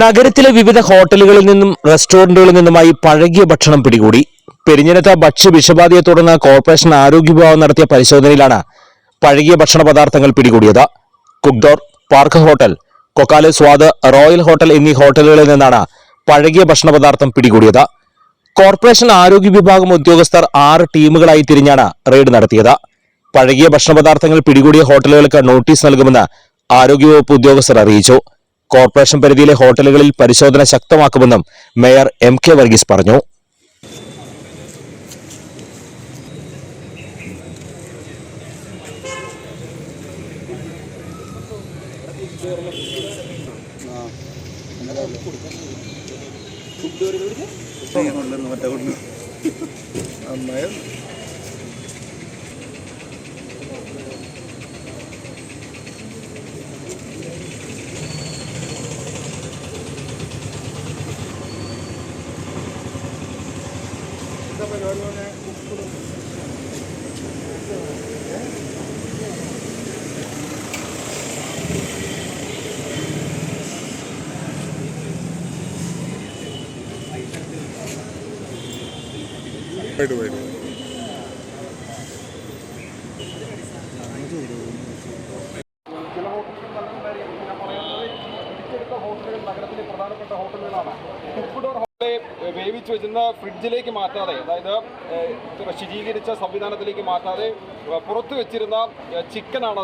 നഗരത്തിലെ വിവിധ ഹോട്ടലുകളിൽ നിന്നും റെസ്റ്റോറന്റുകളിൽ നിന്നുമായി പഴകിയ ഭക്ഷണം പിടികൂടി. പെരിഞ്ഞനത്ത ഭക്ഷ്യ വിഷബാധയെ തുടർന്ന് കോർപ്പറേഷൻ ആരോഗ്യ വിഭാഗം നടത്തിയ പരിശോധനയിലാണ് പഴകിയ ഭക്ഷണ പദാർത്ഥങ്ങൾ പിടികൂടിയത്. കുക്ഡോർ പാർക്ക് ഹോട്ടൽ കൊക്കാലെ സ്വാദ് റോയൽ ഹോട്ടൽ എന്നീ ഹോട്ടലുകളിൽ നിന്നാണ് പഴകിയ ഭക്ഷണ പദാർത്ഥം പിടികൂടിയത്. കോർപ്പറേഷൻ ആരോഗ്യ വിഭാഗം ഉദ്യോഗസ്ഥർ ആറ് ടീമുകളായി തിരിഞ്ഞാണ് റെയ്ഡ് നടത്തിയത്. പഴകിയ ഭക്ഷണ പദാർത്ഥങ്ങൾ പിടികൂടിയ ഹോട്ടലുകൾക്ക് നോട്ടീസ് നൽകുമെന്ന് ആരോഗ്യവകുപ്പ് ഉദ്യോഗസ്ഥർ അറിയിച്ചു. കോർപ്പറേഷൻ പരിധിയിലെ ഹോട്ടലുകളിൽ പരിശോധന ശക്തമാക്കുമെന്നും മേയർ എം കെ വർഗീസ് പറഞ്ഞു. വൈഡ് വൈഡ് ചില ഹോട്ടലുകൾ നല്ലതുണ്ടായിരിക്കും ഞാൻ പറയുന്നത് പിടിച്ചെടുത്ത ഹോട്ടലുകൾ നഗരത്തിലെ പ്രധാനപ്പെട്ട ഹോട്ടലുകളാണ്. ഹോട്ടലെ വേവിച്ച് വെച്ചിരുന്ന ഫ്രിഡ്ജിലേക്ക് മാറ്റാതെ അതായത് ശുചീകരിച്ച സംവിധാനത്തിലേക്ക് മാറ്റാതെ പുറത്ത് വെച്ചിരുന്ന ചിക്കനാണ്